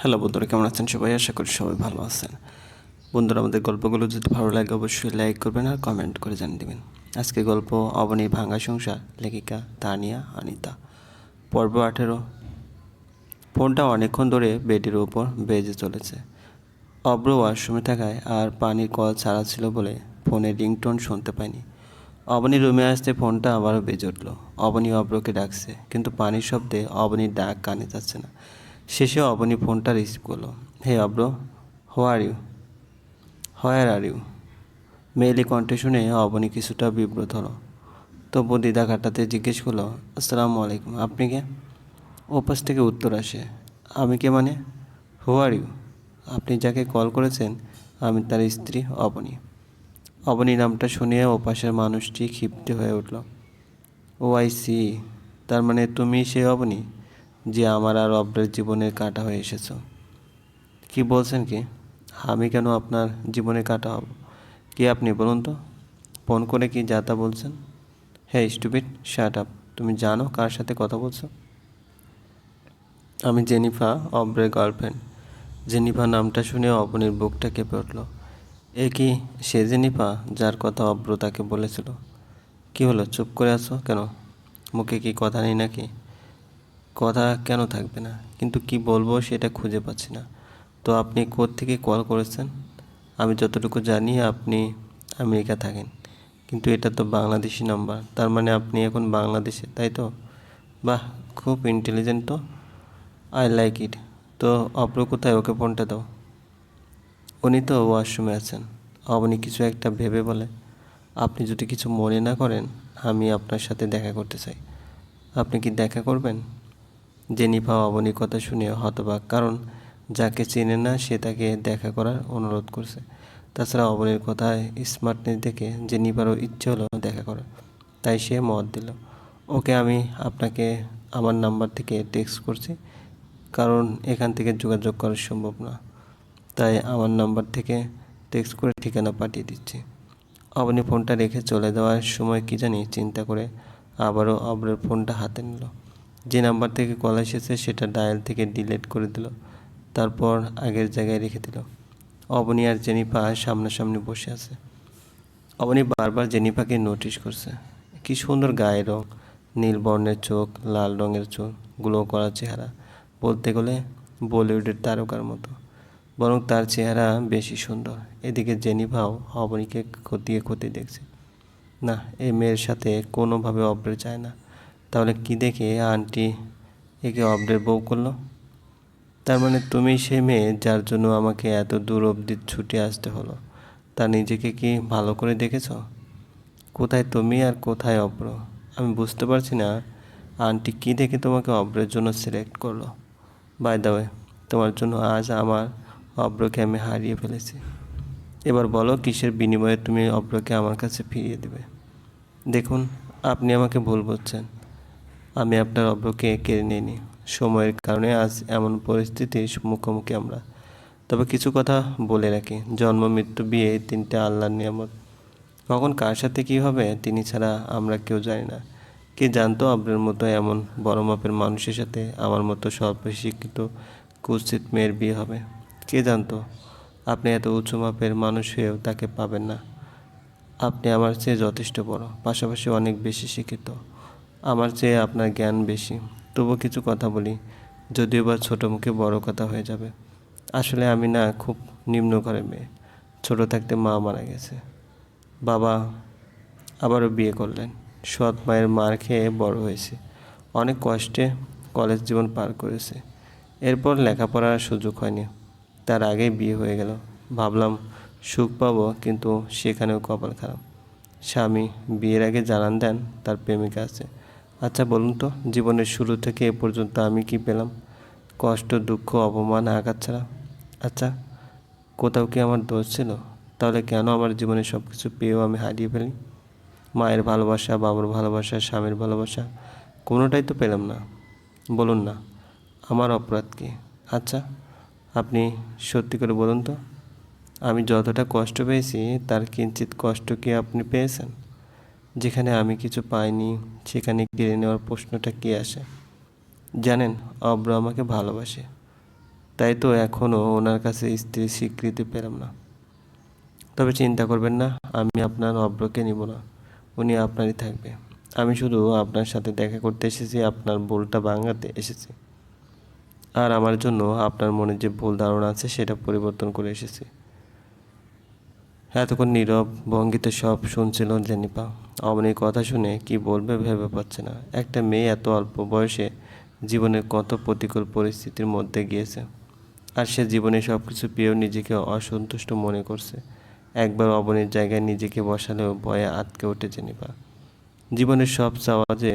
Hello বন্ধুরা, কেমন আছেন সবাই? আশা করি সবাই ভালো আছেন। বন্ধুরা, আমাদের গল্পগুলো যদি ভালো লাগে, অবশ্যই লাইক করবেন আর কমেন্ট করে জানিয়ে দেবেন। আজকে গল্প অবনী ভাঙা সংসার, লেখিকা তানিয়া আনিতা। পর্ব আঠেরো। ফোনটা অনেকক্ষণ ধরে বেডের ওপর বেজে চলেছে। অব্র ওয়াশরুমে থাকায় আর পানির কল ছাড়া ছিল বলে ফোনের রিংটোন শুনতে পায়নি অবনী রুমে আসতে ফোনটা আবারও বেজে উঠল। অবনী অব্রকে ডাকছে, কিন্তু পানির শব্দে অবনীর ডাক কানে যাচ্ছে না। শেষে অবনী ফোনটা রিসিভ করল হে Abhra who are you? Where are you? মেয়েলি কণ্ঠে শুনে অবনী কিছুটা বিব্রত হলো। তবু দিদা কাটাতে জিজ্ঞেস করল আসসালামু আলাইকুম, আপনি কে? ওপাশ থেকে উত্তর আসে। আমি কে মানে? Who are you. আপনি যাকে কল করেছেন, আমি তার স্ত্রী, অবনী। অবনী নামটা শুনিয়ে ওপাশের মানুষটি ক্ষিপ্ত হয়ে উঠল। ও আই সি, তার মানে তুমি সে অবনী? যে আমার আর অব্রের জীবনের কাটা হয়ে এসেছ। কি বলছেন কি? আমি কেন আপনার জীবনে কাটা হব? কি আপনি বলুন তো? ফোন করে কি যা তা বলছেন? হ্যাঁ স্টুপিড শার্ট আপ। তুমি জানো কার সাথে কথা বলছো? আমি জেনিফা অব্রের গার্লফ্রেন্ড। জেনিফা নামটা শুনে অবনীর বুকটা কেঁপে উঠল। এ কি সে জেনিফা যার কথা অব্র তাকে বলেছিল? কি হলো, চুপ করে আছো কেন? মুখে কি কথা নেই নাকি? কথা কেন থাকবে না? কিন্তু কি বলব সেটা খুঁজে পাচ্ছি না। তো আপনি থেকে কল করেছেন? আমি যতটুকু জানি আপনি আমেরিকা থাকেন। কিন্তু এটা তো বাংলাদেশি নাম্বার তার মানে আপনি এখন বাংলাদেশে, তাই তো? বাহ, খুব ইন্টেলিজেন্ট তো। আই লাইক ইট তো অপ্র, কোথায়? ওকে ফোনটা দাও। উনি তো ওয়াশরুমে আছেন। অবনি কিছু একটা ভেবে বলে। আপনি যদি কিছু মনে না করেন, আমি আপনার সাথে দেখা করতে চাই। আপনি কি দেখা করবেন? জেনিফা অবনীর কথা শুনে হতবাক, কারণ যাকে চেনে না সে তাকে দেখা করার অনুরোধ করছে। তাছাড়া অবনীর কথায় স্মার্টনেস দেখে জেনিফারও ইচ্ছে হলো দেখা করার, তাই সে মত দিল। ওকে আমি আপনাকে আমার নাম্বার থেকে টেক্সট করছি, কারণ এখান থেকে যোগাযোগ করা সম্ভব না। তাই আমার নাম্বার থেকে টেক্সট করে ঠিকানা পাঠিয়ে দিচ্ছি। অবনী ফোনটা রেখে চলে যাওয়ার সময় কি জানি চিন্তা করে আবারও অবরের ফোনটা হাতে নিল। যে নাম্বার থেকে কল এসেছে সেটা ডায়াল থেকে ডিলিট করে দিল। তারপর আগের জায়গায় রেখে দিল। অবনী আর জেনিফা সামনাসামনি বসে আছে। অবনী বারবার জেনিফাকে নোটিশ করছে। কি সুন্দর গায়ের রং, নীল বর্ণের চোখ, লাল রঙের চোখ গ্লো করা চেহারা। বলতে গেলে বলিউডের তারকার মতো। বরং তার চেহারা বেশি সুন্দর। এদিকে জেনিফাও অবনীকে খতিয়ে খতিয়ে দেখছে। না, এই মেয়ের সাথে কোনোভাবে অব্রে যায় না। তাহলে কি দেখে আন্টি একে অব্রের বউ করল? তার মানে তুমি সে মেয়ে যার জন্য আমাকে এত দূর অবধি ছুটে আসতে হলো। তা নিজেকে কি ভালো করে দেখেছ? কোথায় তুমি আর কোথায় অব্র? আমি বুঝতে পারছি না। আন্টি কী দেখে তোমাকে অব্রের জন্য সিলেক্ট করল? বাই দা ওয়ে তোমার জন্য আজ আমার অব্রকে আমি হারিয়ে ফেলেছি। এবার বলো কিসের বিনিময়ে তুমি অব্রকে আমার কাছে ফিরিয়ে দেবে? দেখুন, আপনি আমাকে ভুল বলছেন আমি আপনার অব্রকে কেড়ে নিইনি। সময়ের কারণে আজ এমন পরিস্থিতির মুখোমুখি আমরা। তবে কিছু কথা বলে রাখি। জন্ম, মৃত্যু, বিয়ে তিনটে আল্লাহর নিয়ামত। কখন কার সাথে কী হবে, তিনি ছাড়া আমরা কেউ জানি না। কে জানতো আপনার মতো এমন বড় মাপের মানুষের সাথে আমার মতো স্বল্প শিক্ষিত কুৎসিত মেয়ের বিয়ে হবে? কে জানতো? আপনি এত উঁচু মাপের মানুষ হয়েও তাকে পাবেন না। আপনি আমার চেয়ে যথেষ্ট বড়। পাশাপাশি অনেক বেশি শিক্ষিত। আমার চেয়ে আপনার জ্ঞান বেশি। তবু কিছু কথা বলি, যদিও বা ছোটো মুখে বড় কথা হয়ে যাবে। আসলে আমি না খুব নিম্ন ঘরের মেয়ে। ছোটো থাকতে মা মারা গেছে। বাবা আবারও বিয়ে করলেন। সৎ মায়ের মার খেয়ে বড় হয়েছে। অনেক কষ্টে কলেজ জীবন পার করেছে। এরপর লেখাপড়ার সুযোগ হয়নি। তার আগেই বিয়ে হয়ে গেল। ভাবলাম, সুখ পাবো, কিন্তু সেখানেও কপাল খারাপ। স্বামী বিয়ের আগে জানান দেন, তার প্রেমিকা আছে। আচ্ছা বলুন তো, জীবনের শুরু থেকে এ পর্যন্ত আমি কি পেলাম? কষ্ট, দুঃখ, অপমান, আঘাত ছাড়া? আচ্ছা কোথাও কি আমার দোষ ছিল? তাহলে কেন আমার জীবনে সব কিছু পেয়েও আমি হারিয়ে ফেলি? মায়ের ভালোবাসা, বাবার ভালোবাসা, স্বামীর ভালোবাসা, কোনোটাই তো পেলাম না। বলুন না, আমার অপরাধ কি? আচ্ছা আপনি সত্যি করে বলুন তো, আমি যতটা কষ্ট পেয়েছি, তার কিঞ্চিত কষ্ট কি আপনি পেয়েছেন? যেখানে আমি কিছু পাইনি, সেখানে কেড়ে নেওয়ার প্রশ্নটা কি আসে? জানেন, অব্র আমাকে ভালোবাসে। তাই তো এখনও ওনার কাছে স্ত্রীর স্বীকৃতি পেলাম না। তবে চিন্তা করবেন না, আমি আপনার অব্রকে নিব না। উনি আপনারই থাকবে। আমি শুধু আপনার সাথে দেখা করতে এসেছি, আপনার ভুলটা ভাঙাতে এসেছি। আর আমার জন্য আপনার মনে যে ভুল ধারণা আছে, সেটা পরিবর্তন করে এসেছি। এতক্ষণ নীরব ভঙ্গিতে সব শুনছিল জেনিপা। অমনির কথা শুনে কি বলবে ভেবে পাচ্ছে না। একটা মেয়ে এত অল্প বয়সে জীবনের কত প্রতিকূল পরিস্থিতির মধ্যে গিয়েছে। আর সে জীবনে সব কিছু পেয়েও নিজেকে অসন্তুষ্ট মনে করছে। একবার অবনীর জায়গায় নিজেকে বসালেও ভয়ে আটকে ওঠে জেনিপা। জীবনের সব চাওয়া যে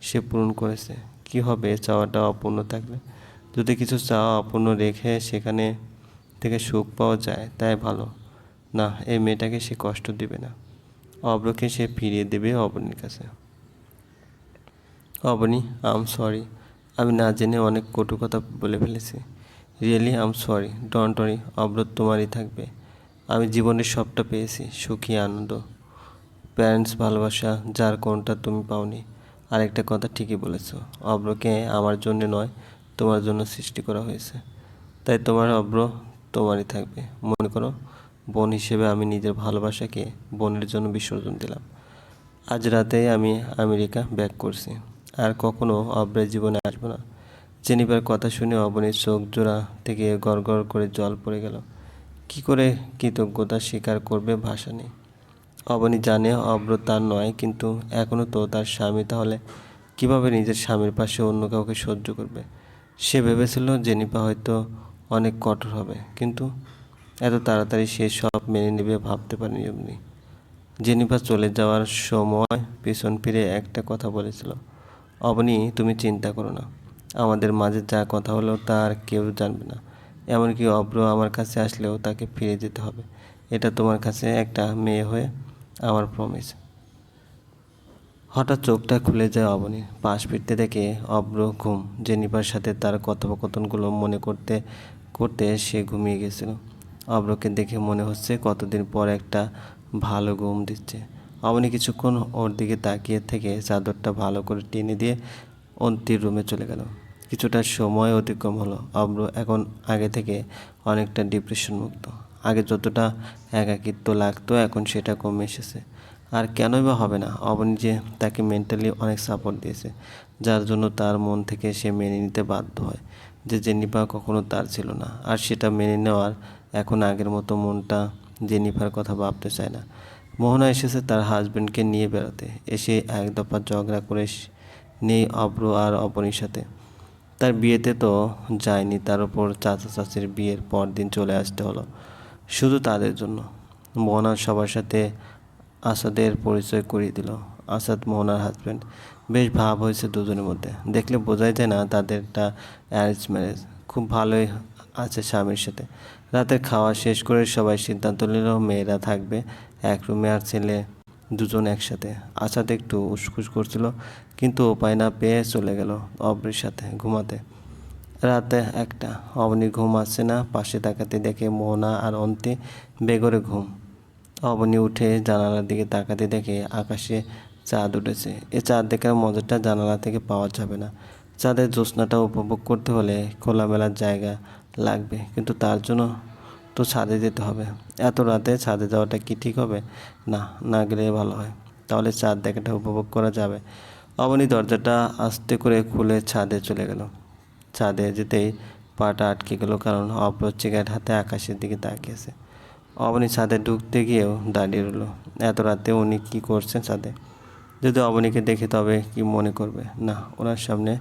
সে পূরণ করেছে, কি হবে চাওয়াটা অপূর্ণ থাকলে যদি কিছু চাওয়া অপূর্ণ রেখে সেখানে থেকে সুখ পাওয়া যায়, তাই ভালো। না, এই মেয়েটাকে সে কষ্ট দিবে না। অব্রকে সে ফিরিয়ে দেবে অবনীর কাছে। অবনী আম সরি আমি না জেনে অনেক কটু কথা বলে ফেলেছি। Really I'm sorry don't worry Abhra তোমারই থাকবে। আমি জীবনের সবটা পেয়েছি, সুখী, আনন্দ। প্যারেন্টস ভালোবাসা, যার কোনটা তুমি পাওনি। আরেকটা কথা ঠিকই বলেছ, অব্রকে আমার জন্য নয়, তোমার জন্য সৃষ্টি করা হয়েছে। তাই তোমার অব্র তোমারই থাকবে। মনে করো বোন হিসেবে আমি নিজের ভালোবাসাকে বোনের জন্য বিসর্জন দিলাম। আজ রাতেই আমি আমেরিকা ব্যাক করছি। আর কখনো অব্রের জীবনে আসব না। জেনিফার কথা শুনে অবনীর চোখ জোড়া থেকে গড় করে জল পড়ে গেল। কি করে কৃতজ্ঞতা স্বীকার করবে ভাষা নেই। অবনী জানে অব্র তার নয়, কিন্তু এখনও তো তার স্বামী তাহলে কীভাবে নিজের স্বামীর পাশে অন্য কাউকে সহ্য করবে? সে ভেবেছিল জেনিফা হয়তো অনেক কঠোর হবে, কিন্তু এত তাড়াতাড়ি সে সব মেনে নেবে ভাবতে পারেনি অমনি। জেনিফা চলে যাওয়ার সময় পিছন ফিরে একটা কথা বলেছিল, অবনি, তুমি চিন্তা করো না। আমাদের মাঝে যা কথা হলো তা আর কেউ জানবে না। এমনকি অব্র আমার কাছে আসলেও তাকে ফিরে যেতে হবে। এটা তোমার কাছে একটা মেয়ে হয়ে আমার প্রমিস হঠাৎ চোখটা খুলে যায় অবনি পাশ ফিরতে দেখে অব্র ঘুম। জেনিফার সাথে তার কথোপকথনগুলো মনে করতে করতে সে ঘুমিয়ে গেছিল। অব্রকে দেখে মনে হচ্ছে কতদিন পর একটা ভালো ঘুম দিচ্ছে। অবনী কিছুক্ষণ ওর দিকে তাকিয়ে থেকে চাদরটা ভালো করে টেনে দিয়ে অন্তির রুমে চলে গেল। কিছুটা সময় অতিক্রম হলো। অব্র এখন আগে থেকে অনেকটা ডিপ্রেশন মুক্ত। আগে যতটা একাকিত্ব লাগতো, এখন সেটা কমে এসেছে। আর কেনই বা হবে না? অবনী যে তাকে মেন্টালি অনেক সাপোর্ট দিয়েছে, যার জন্য তার মন থেকে সে মেনে নিতে বাধ্য হয়। যে জেনিফা কখনো তার ছিল না। আর সেটা মেনে নেওয়ার এখন আগের মতো মনটা জেনিফার কথা ভাবতে চায় না। মোহনা এসেছে তার হাজব্যান্ডকে নিয়ে বেড়াতে। এসে এক দফা ঝগড়া করে নেই অব্র আর অবনীর সাথে তার বিয়েতে তো যায়নি, তার উপর চাচা চাচির বিয়ের পর দিন চলে আসতে হলো, শুধু তাদের জন্য। মোহনার সবার সাথে আসাদের পরিচয় করিয়ে দিল, আসাদ মোহনার হাজব্যান্ড বেশ ভাব হয়েছে দুজনের মধ্যে। দেখলে বোঝাই যায় না তাদেরটা অ্যারেঞ্জ ম্যারেজ খুব ভালোই আছে স্বামীর সাথে। রাতের খাওয়া শেষ করে সবাই সিদ্ধান্ত নিল, মেয়েরা থাকবে, এক রুমে আর ছেলে দুজন একসাথে। আসাদ একটু উসখুস করছিল, কিন্তু উপায় না পেয়ে চলে গেল অব্রির সাথে ঘুমাতে। রাতে একটা, অবনি ঘুম আসছে না, পাশে তাকাতে দেখে মোহনা আর অন্তে বেগরে ঘুম। অবনি উঠে জানালার দিকে তাকাতে দেখে আকাশে চাঁদ উঠেছে। এ চাঁদ দেখার মজাটা জানালা থেকে পাওয়া যাবে না। চাঁদের জ্যোৎস্নাটা উপভোগ করতে হলে খোলামেলার জায়গা লাগবে, কিন্তু তার জন্য তো ছাদে যেতে হবে। এত রাতে ছাদে যাওয়াটা কি ঠিক হবে? না না গেলে ভালো হয়। তাহলে চাঁদ দেখাটা উপভোগ করা যাবে। অবনী দরজাটা আস্তে করে খুলে ছাদে চলে গেল। ছাদে যেতেই পাটা আটকে গেল, কারণ অব্র চিগারেট হাতে আকাশের দিকে তাকিয়েছে। অবনী ছাদে ঢুকতে গিয়েও দাঁড়িয়ে রইল। এত রাতে উনি কি করছেন ছাদে? যদি অবনীকে দেখে তবে কি মনে করবে? না, ওনার সামনে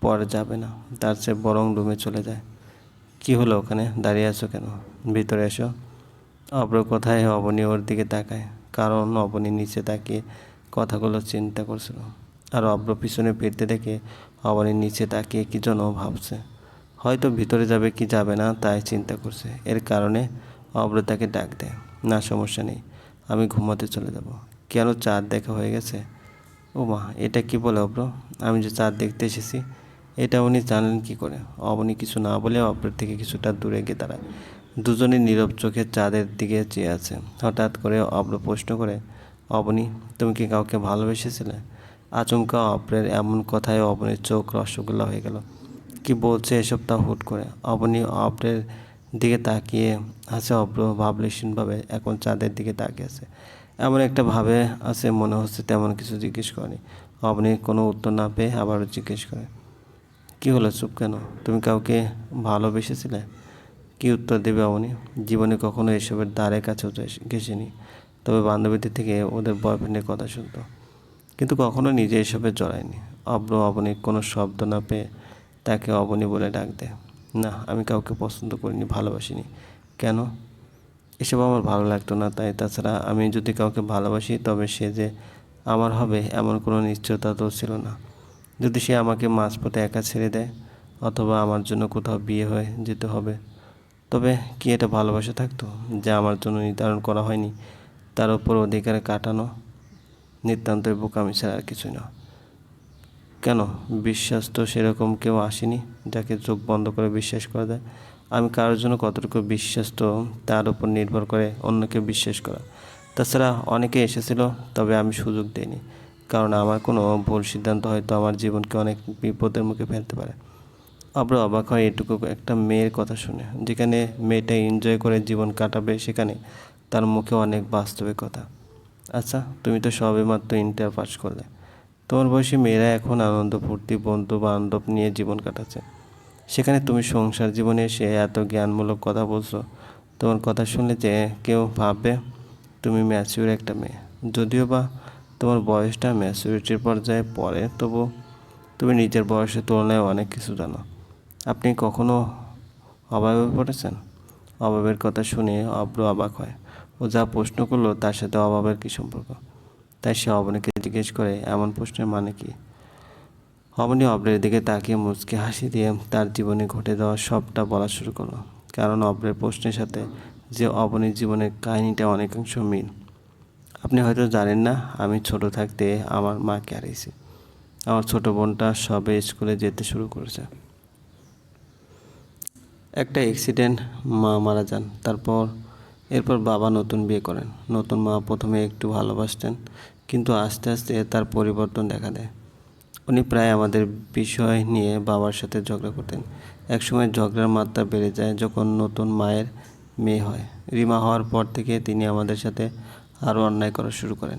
পরে যাবে না। তার চেয়ে বরং রুমে চলে যায়। কি হলো ওখানে? দাঁড়িয়ে আছো কেন? ভিতরে এসো। অব্র কোথায়? অবনী ওর দিকে তাকায়। কারণ অবনী নিচে তাকিয়ে কথাগুলো চিন্তা করছিল। আর অব্র পিছনে ফিরতে দেখে অবনী নিচে তাকিয়ে কি যেন ভাবছে। হয়তো ভিতরে যাবে কি যাবে না, তাই চিন্তা করছে। এর কারণে অব্র তাকে ডাক দেয়, না, সমস্যা নেই, আমি ঘুমাতে চলে যাব। কেন চাঁদ দেখা হয়ে গেছে? ও মা এটা কি বলে অব্র আমি যে চাঁদ দেখতে এসেছি এটা উনি জানলেন কি করে? অবনী কিছু না বলে অব্রের থেকে কিছুটা দূরে গিয়ে দাঁড়ায়। দুজনে নীরব চোখে চাঁদের দিকে চেয়ে আছে। হঠাৎ করে অব্র প্রশ্ন করে, অবনী, তুমি কি কাউকে ভালোবেসেছিলে? আচমকা অব্রের এমন কথায় অবনীর চোখ রসগোল্লা হয়ে গেল। কি বলছে এসব তা হুট করে? অবনী অব্রের দিকে তাকিয়ে আছে। অব্র ভাবলেশীনভাবে এখন চাঁদের দিকে তাকিয়ে আছে। এমন একটা ভাবে আছে, মনে হচ্ছে তেমন কিছু জিজ্ঞেস করেনি। অবনী কোনো উত্তর না পেয়ে আবারও জিজ্ঞেস করে কি হলো, চুপ কেন? তুমি কাউকে ভালোবেসেছিলে? কি উত্তর দেবে অবনী জীবনে কখনো এসবের দ্বারে কাছে ঘেসেনি তবে বান্ধবীদের থেকে ওদের বয়ফ্রেন্ডের কথা শুনত। কিন্তু কখনো নিজে এসবে জড়ায়নি। অব্র, অবনী কোনো শব্দ না পেয়ে তাকে অবনী বলে ডাক দেয়, না, আমি কাউকে পছন্দ করিনি, ভালোবাসিনি। কেন? এসব আমার ভালো লাগতো না, তাই তাছাড়া আমি যদি কাউকে ভালোবাসি, তবে সে যে আমার হবে, এমন কোনো নিশ্চয়তা তো ছিল না। যদি সে আমাকে মাঝপথে একা ছেড়ে দেয়, অথবা আমার জন্য কোথাও বিয়ে হয়ে যেতে হবে, তবে কি এটা ভালোবাসা থাকতো যা আমার জন্য নির্ধারণ করা হয়নি? তার উপর অধিকারে কাটানো নিতান্তই বোকামি ছাড়া আর কিছুই না। কেন? বিশ্বাস তো সেরকম কেউ আসেনি যাকে চোখ বন্ধ করে বিশ্বাস করা যায়। আমি কারোর জন্য কতটুকু বিশ্বাস তো তার উপর নির্ভর করে অন্যকে বিশ্বাস করা। তাছাড়া অনেকে এসেছিল, তবে আমি সুযোগ দিইনি। কারণ আমার কোনো ভুল সিদ্ধান্ত হয়তো আমার জীবনকে অনেক বিপদের মুখে ফেলতে পারে। আবার অবাক হয় এটুকু একটা মেয়ের কথা শুনে, যেখানে মেয়েটা এনজয় করে জীবন কাটাবে সেখানে তার মুখে অনেক বাস্তবিক কথা। আচ্ছা তুমি তো সবে মাত্র ইন্টার পাস করলে। তোমার বয়সী মেয়েরা এখন আনন্দ, ফুর্তি, বন্ধু বান্ধব নিয়ে জীবন কাটাচ্ছে। সেখানে তুমি সংসার জীবনে এসে এত জ্ঞানমূলক কথা বলছো। তোমার কথা শুনলে যে কেউ ভাববে, তুমি ম্যাচিউর একটা মেয়ে। যদিও বা তোমার বয়সটা ম্যাচুরিটির পর্যায়ে পড়ে, তবু তুমি নিজের বয়সের তুলনায় অনেক কিছু জানো। আপনি কখনো অভাবে পড়েছেন? অভাবের কথা শুনে অব্র অবাক হয়। ও যা প্রশ্ন করল তার সাথে অভাবের কী সম্পর্ক? তাই সে অবনীকে জিজ্ঞেস করে, এমন প্রশ্নের মানে কি? অবনী অব্রের দিকে তাকিয়ে মুচকে হাসি দিয়ে তার জীবনে ঘটে যাওয়া সবটা বলা শুরু করল। কারণ অব্রের প্রশ্নের সাথে যে অবনীর জীবনের কাহিনীটা অনেকাংশ মিল। আপনি হয়তো জানেন না, আমি ছোট থাকতে আমার মাকে হারিয়েছি আমার ছোট বোনটা সবে স্কুলে যেতে শুরু করেছে। একটা অ্যাক্সিডেন্ট মা মারা যান। তারপর, এরপর বাবা নতুন বিয়ে করেন। নতুন মা প্রথমে একটু ভালোবাসতেন, কিন্তু আস্তে আস্তে তার পরিবর্তন দেখা দেয়। উনি প্রায় আমাদের বিষয় নিয়ে বাবার সাথে ঝগড়া করতেন। একসময় ঝগড়ার মাত্রা বেড়ে যায় যখন নতুন মায়ের মেয়ে হয়। রিমা হওয়ার পর থেকে তিনি আমাদের সাথে আরও অন্যায় করা শুরু করেন।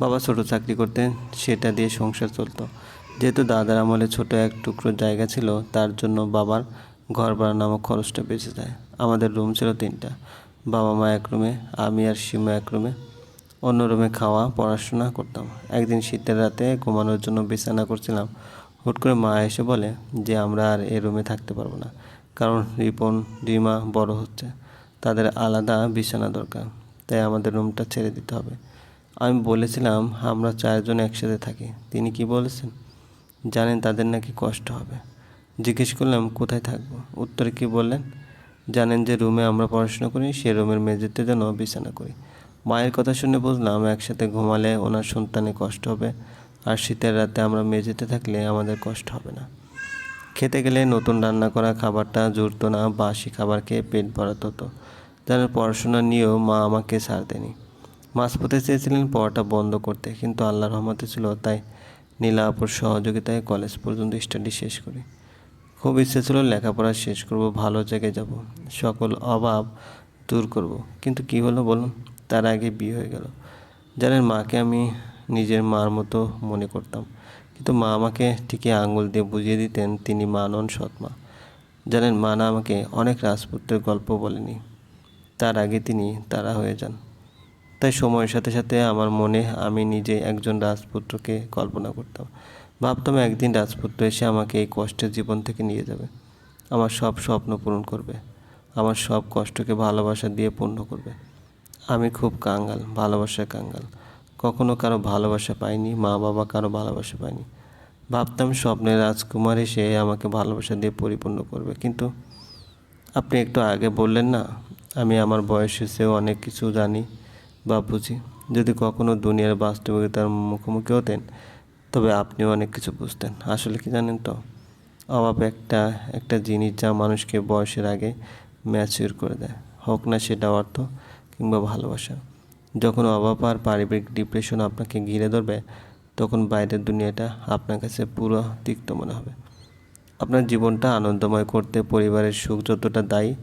বাবা ছোট চাকরি করতেন, সেটা দিয়ে সংসার চলতো। যেহেতু দাদার আমলে ছোট এক টুকরো জায়গা ছিল, তার জন্য বাবার ঘর ভাড়া নামক খরচটা বেঁচে যায়। আমাদের রুম ছিল তিনটা। বাবা মা এক রুমে, আমি আর সীমা এক রুমে। অন্য রুমে খাওয়া, পড়াশোনা করতাম। একদিন শীতের রাতে ঘুমানোর জন্য বিছানা করছিলাম। হুট করে মা এসে বলে যে, আমরা আর এ রুমে থাকতে পারব না। কারণ রিপন, রিমা বড় হচ্ছে। তাদের আলাদা বিছানা দরকার। তাই আমাদের রুমটা ছেড়ে দিতে হবে। আমি বলেছিলাম, আমরা চারজন একসাথে থাকি। তিনি কি বলেছেন? জানেন তাদের নাকি কষ্ট হবে। জিজ্ঞেস করলাম, কোথায় থাকব? উত্তরে কি বললেন? জানেন যে রুমে আমরা পড়াশোনা করি, সে রুমের মেঝেতে যেন বিছানা করি। মায়ের কথা শুনে বুঝলাম, একসাথে ঘুমালে ওনার সন্তানে কষ্ট হবে, আর শীতের রাতে আমরা মেঝেতে থাকলে আমাদের কষ্ট হবে না। খেতে গেলে নতুন রান্না করা খাবারটা জুড়তো না, বাসি খাবার খেয়ে পেট ভরাত হতো যেন পড়াশোনা নিয়েও মা আমাকে ছাড় দেয়নি। মাঝপথে চেয়েছিলেন পড়াটা বন্ধ করতে, কিন্তু আল্লাহর রহমতে ছিল তাই নীলাপুর সহযোগিতায় কলেজ পর্যন্ত স্টাডি শেষ করি। খুব ইচ্ছে ছিল লেখাপড়া শেষ করব, ভালো জায়গায় যাব, সকল অভাব দূর করব। কিন্তু কি হলো বলুন? তার আগে বিয়ে হয়ে গেল। জানেন, মাকে আমি নিজের মার মতো মনে করতাম। কিন্তু মা আমাকে ঠিকই আঙুল দিয়ে বুঝিয়ে দিতেন, তিনি মা নন সৎ মা। জানেন, মা না আমাকে অনেক রাজপুত্রের গল্প বলেনি। তার আগে তিনি তারা হয়ে যান। তাই সময়ের সাথে সাথে আমার মনে আমি নিজে একজন রাজপুত্রকে কল্পনা করতাম। ভাবতাম একদিন রাজপুত্র এসে আমাকে এই কষ্টের জীবন থেকে নিয়ে যাবে। আমার সব স্বপ্ন পূরণ করবে। আমার সব কষ্টকে ভালোবাসা দিয়ে পূর্ণ করবে। আমি খুব কাঙ্গাল, ভালোবাসার কাঙ্গাল। কখনো কারও ভালোবাসা পাইনি, মা বাবা কারও ভালোবাসা পাইনি ভাবতাম স্বপ্নে রাজকুমার এসে আমাকে ভালোবাসা দিয়ে পরিপূর্ণ করবে। কিন্তু আপনি একটু আগে বললেন না আমি আমার বয়সের চেয়েও অনেক কিছু জানি বা বুঝি। যদি কখনো দুনিয়ার বাস্তবিকতার মুখোমুখি হতেন, তবে আপনিও অনেক কিছু বুঝতেন। আসলে কি জানেন তো? অভাব একটা একটা জিনিস যা মানুষকে বয়সের আগে ম্যাচিউর করে দেয়। হোক না সেটা অর্থ কিংবা ভালোবাসা। যখন অভাব আর পারিবারিক ডিপ্রেশন আপনাকে ঘিরে ধরবে, তখন বাইরের দুনিয়াটা আপনার কাছে পুরো তিক্ত মনে হবে। আপনার জীবনটা আনন্দময় করতে, পরিবারের সুখ যতটা দায়ী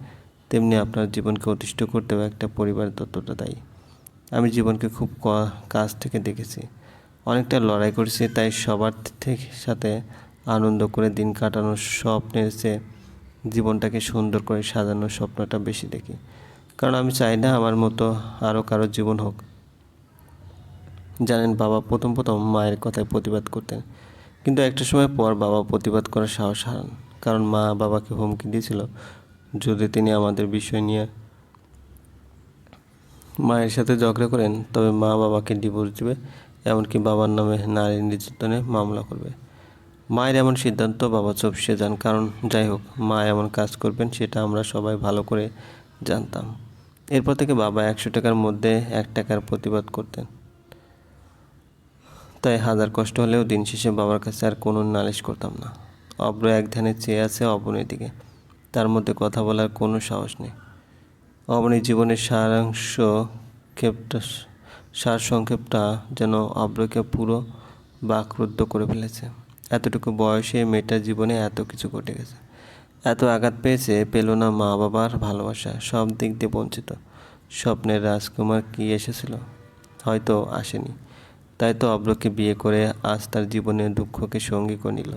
তেমনি আপনার জীবনকে অতিষ্ঠ করতেও একটা পরিবার ততটা দায়ী আমি জীবনকে খুব কাছ থেকে দেখেছি। অনেকটা লড়াই করেছি, তাই সবার থেকে সাথে আনন্দ করে দিন কাটানোর স্বপ্নের চেয়ে জীবনটাকে সুন্দর করে সাজানোর স্বপ্নটা বেশি দেখি। কারণ আমি চাই না আমার মতো আরও কারও জীবন হোক। জানেন, বাবা প্রথম প্রথম মায়ের কথায় প্রতিবাদ করতেন। কিন্তু একটা সময় পর বাবা প্রতিবাদ করার সাহস হারান। কারণ মা বাবাকে হুমকি দিয়েছিল। যদি তিনি আমাদের বিষয় নিয়ে মায়ের সাথে ঝগড়া করেন, তবে মা বাবাকে ডিভোর্স দেবে, এমনকি বাবার নামে নারী নির্যাতনে মামলা করবে। মায়ের এমন সিদ্ধান্ত বাবা চুপসে যান কারণ যাই হোক, মা এমন কাজ করবেন সেটা আমরা সবাই ভালো করে জানতাম। এরপর থেকে বাবা একশো টাকার মধ্যে এক টাকার প্রতিবাদ করতেন। তাই হাজার কষ্ট হলেও দিন শেষে বাবার কাছে আর কোনো নালিশ করতাম না। অব্র এক ধ্যানে চেয়ে আছে অবনীর দিকে তার মধ্যে কথা বলার কোনো সাহস নেই। অবনীর জীবনের সারাংশ ক্ষেপটা সার সংক্ষেপটা যেন অব্রকে পুরো বাকরুদ্ধ করে ফেলেছে। এতটুকু বয়সে মেয়েটার জীবনে এত কিছু ঘটে গেছে। এত আঘাত পেয়েছে পেল না মা বাবার ভালোবাসা, সব দিক দিয়ে বঞ্চিত। স্বপ্নের রাজকুমার কি এসেছিল? হয়তো আসেনি। তাই তো অব্রকে বিয়ে করে আজ তার জীবনের দুঃখকে সঙ্গী করে নিল।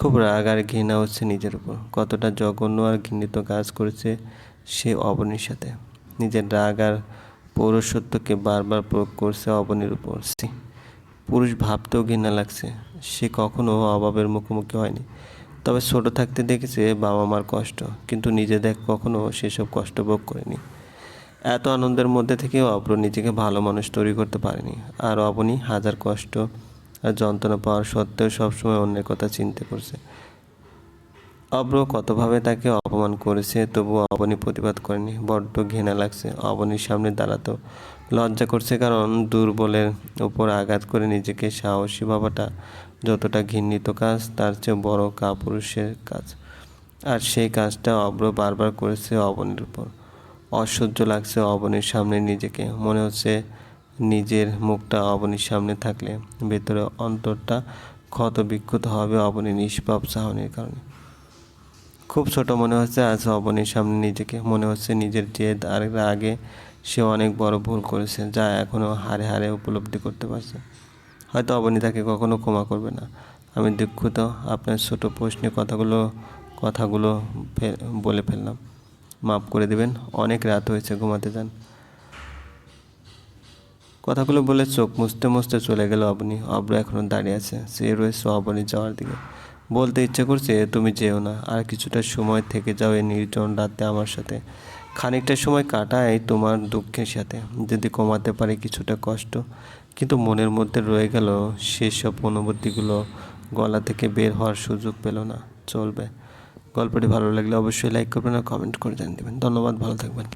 খুব রাগ আর ঘৃণা হচ্ছে নিজের উপর। কতটা জঘন্য আর ঘৃণিত কাজ করেছে সে অবনীর সাথে। নিজের রাগ আর পৌরসত্বকে বারবার প্রয়োগ করছে অবনীর উপর। পুরুষ ভাবতেও ঘৃণা লাগছে। সে কখনো অভাবের মুখোমুখি হয়নি। তবে ছোট থাকতে দেখেছে বাবা মার কষ্ট, কিন্তু নিজে দেখ কখনো সেসব কষ্ট ভোগ করেনি। এত আনন্দের মধ্যে থেকেও অব্র নিজেকে ভালো মানুষ তৈরি করতে পারেনি। আর অবনী হাজার কষ্ট আর যন্ত্রণা পাওয়ার সত্ত্বেও সবসময় অন্যের কথা চিন্তা করছে। অব্র কতভাবে তাকে অপমান করেছে তবুও অবনী প্রতিবাদ করেনি, বড্ড ঘৃণা লাগছে। অবনীর সামনে দাঁড়াতো লজ্জা করছে কারণ দুর্বলের উপর আঘাত করে নিজেকে সাহসী ভাবাটা যতটা ঘৃণিত কাজ, তার চেয়ে বড় কাপুরুষের কাজ। আর সেই কাজটা অব্র বারবার করেছে অবনীর উপর। অসহ্য লাগছে অবনীর সামনে নিজেকে। মনে হচ্ছে নিজের মুখটা অবনীর সামনে থাকলে ভেতরে অন্তরটা ক্ষত বিক্ষত হবে অবনী নিষ্পাপ চাহনির কারণে। খুব ছোট মনে হচ্ছে আজ অবনীর সামনে নিজেকে, মনে হচ্ছে নিজের জেদ আর আগে সে অনেক বড় ভুল করেছে যা এখনও হারে হারে উপলব্ধি করতে পারছে। হয়তো অবনী তাকে কখনো ক্ষমা করবে না। আমি দুঃখিত, আপনার ছোট প্রশ্নে কথাগুলো কথাগুলো বলে ফেললাম। মাফ করে দেবেন, অনেক রাত হয়েছে, ঘুমাতে যান। কথাগুলো বলে চোখ মুছতে মুছতে চলে গেল অবনী। অব্র এখনও দাঁড়িয়ে আছে। সে রয়েছে অবনি যাওয়ার দিকে। বলতে ইচ্ছে করছে তুমি যেও না। আর কিছুটা সময় থেকে যাও এই নির্জন রাতে আমার সাথে। খানিকটা সময় কাটাই তোমার দুঃখের সাথে। যদি কমাতে পারে কিছুটা কষ্ট। কিন্তু মনের মধ্যে রয়ে গেল সেসব অনুভূতিগুলো। গলা থেকে বের হওয়ার সুযোগ পেল না। চলবে। গল্পটি ভালো লাগলে অবশ্যই লাইক করবেন আর কমেন্ট করে জানিয়ে দেবেন। ধন্যবাদ, ভালো থাকবেন।